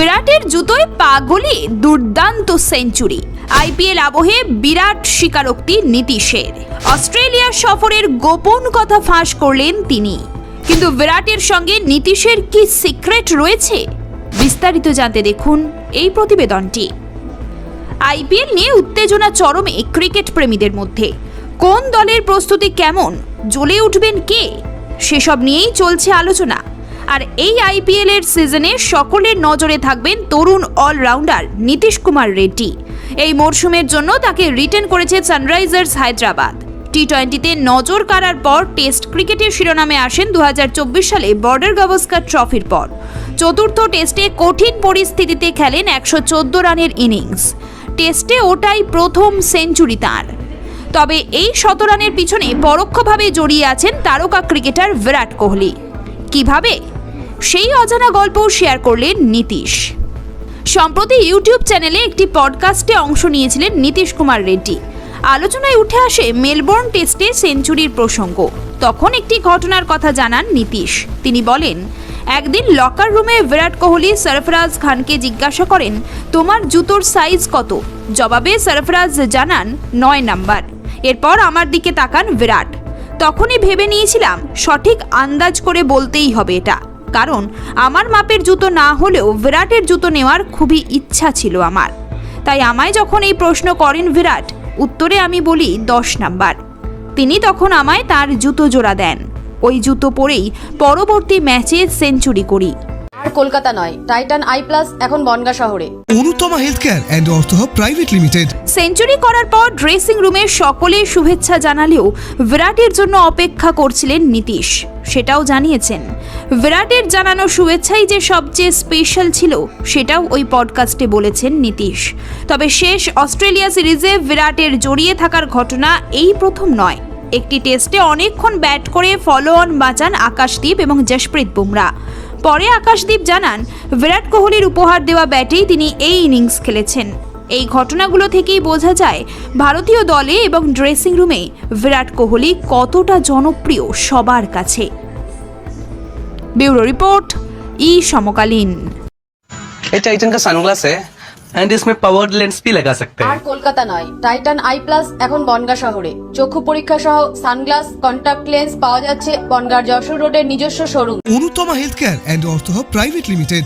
বিরাটের জুতোয় পা গলিয়ে দুর্দান্ত সেঞ্চুরি। আইপিএল আবহে বিরাট স্বীকারোক্তি নীতিশের। অস্ট্রেলিয়া সফরের গোপন কথা ফাঁস করলেন তিনি। কিন্তু বিরাটের সঙ্গে নীতিশের কি সিক্রেট রয়েছে? বিস্তারিত জানতে দেখুন এই প্রতিবেদনটি। আইপিএল নিয়ে উত্তেজনা চরমে ক্রিকেট প্রেমীদের মধ্যে। কোন দলের প্রস্তুতি কেমন? জ্বলে উঠবেন কে? সেসব নিয়েই চলছে আলোচনা। আর এই আইপিএল এর সিজনে সকলের নজরে থাকবেন তরুণ অলরাউন্ডার নীতিশ কুমার রেড্ডি। এই মরশুমের জন্য তাকে রিটেন করেছে সানরাইজার্স হায়দ্রাবাদ। টি টোয়েন্টিতে নজর কাড়ার পর টেস্ট ক্রিকেটের শিরোনামে আসেন দু হাজার চব্বিশ সালে বর্ডার গাভাস্কার ট্রফির পর। চতুর্থ টেস্টে কঠিন পরিস্থিতিতে খেলেন একশো চোদ্দ রানের ইনিংস টেস্টে ওটাই প্রথম সেঞ্চুরি তার। তবে এই শতরানের পিছনে পরোক্ষভাবে জড়িয়ে আছেন তারকা ক্রিকেটার বিরাট কোহলি। কীভাবে? সেই অজানা গল্প শেয়ার করলেন নীতিশ। সম্প্রতি ইউটিউব চ্যানেলে একটি পডকাস্টে অংশ নিয়েছিলেন নীতিশ কুমার রেড্ডি। আলোচনায় উঠে আসে মেলবোর্ন টেস্টে সেঞ্চুরির প্রসঙ্গ। তখন একটি ঘটনার কথা জানান নীতিশ। তিনি বলেন, একদিন লকার রুমে বিরাট কোহলি সরফরাজ খানকে জিজ্ঞাসা করেন, তোমার জুতোর সাইজ কত? জবাবে সরফরাজ জানান, নয় নাম্বার এরপর আমার দিকে তাকান বিরাট। তখনই ভেবে নিয়েছিলাম, সঠিক আন্দাজ করে বলতেই হবে এটা। কারণ আমার মাপের জুতো না হলেও বিরাটের জুতো নেওয়ার খুবই ইচ্ছা ছিল আমার। তাই আমায় যখন এই প্রশ্ন করেন বিরাট উত্তরে আমি বলি দশ নাম্বার। তিনি তখন আমায় তার জুতো জোড়া দেন। ওই জুতো পরেই পরবর্তী ম্যাচে সেঞ্চুরি করি। আর কলকাতা নয় টাইটান আই প্লাস এখন বনগা শহরে। Anutama health care and ortho private limited. Century করার পর ড্রেসিং রুমে সকলে শুভেচ্ছা জানালেও বিরাটের জন্য অপেক্ষা করছিলেন নীতিশ। সেটাও জানিয়েছেন। বিরাটের জানানো শুভেচ্ছাই যে সবচেয়ে স্পেশাল ছিল, সেটাও ওই পডকাস্টে বলেছেন নীতিশ। তবে শেষ অস্ট্রেলিয়া সিরিজে বিরাটের জড়িয়ে থাকার ঘটনা এই প্রথম নয়। একটি টেস্টে অনেকক্ষণ ব্যাট করে ফলো অন বাঁচান আকাশদীপ এবং জশপ্রীত বুমরা। পরে আকাশদীপ জানান, বিরাট কোহলির উপহার দেওয়া ব্যাটেই তিনি এই ইনিংস খেলেছেন। এই ঘটনাগুলো থেকেই বোঝা যায়, ভারতীয় দলে এবং ড্রেসিং রুমে বিরাট কোহলি কতটা জনপ্রিয় সবার কাছে। ব্যুরো রিপোর্ট ই সমকালীন ये टाइटन का सनग्लास है एंड इसमें पावर्ड लेंस भी लगा सकते আর हैं কলকাতা নয় টাইটান আই প্লাস এখন বনগা শহরে চক্ষু পরীক্ষা সহ সানগ্লাস কন্টাক্ট লেন্স পাওয়া যাচ্ছে বনগার যশোর রোডের নিজস্ব showroom Anutama health care and অর্থ প্রাইভেট লিমিটেড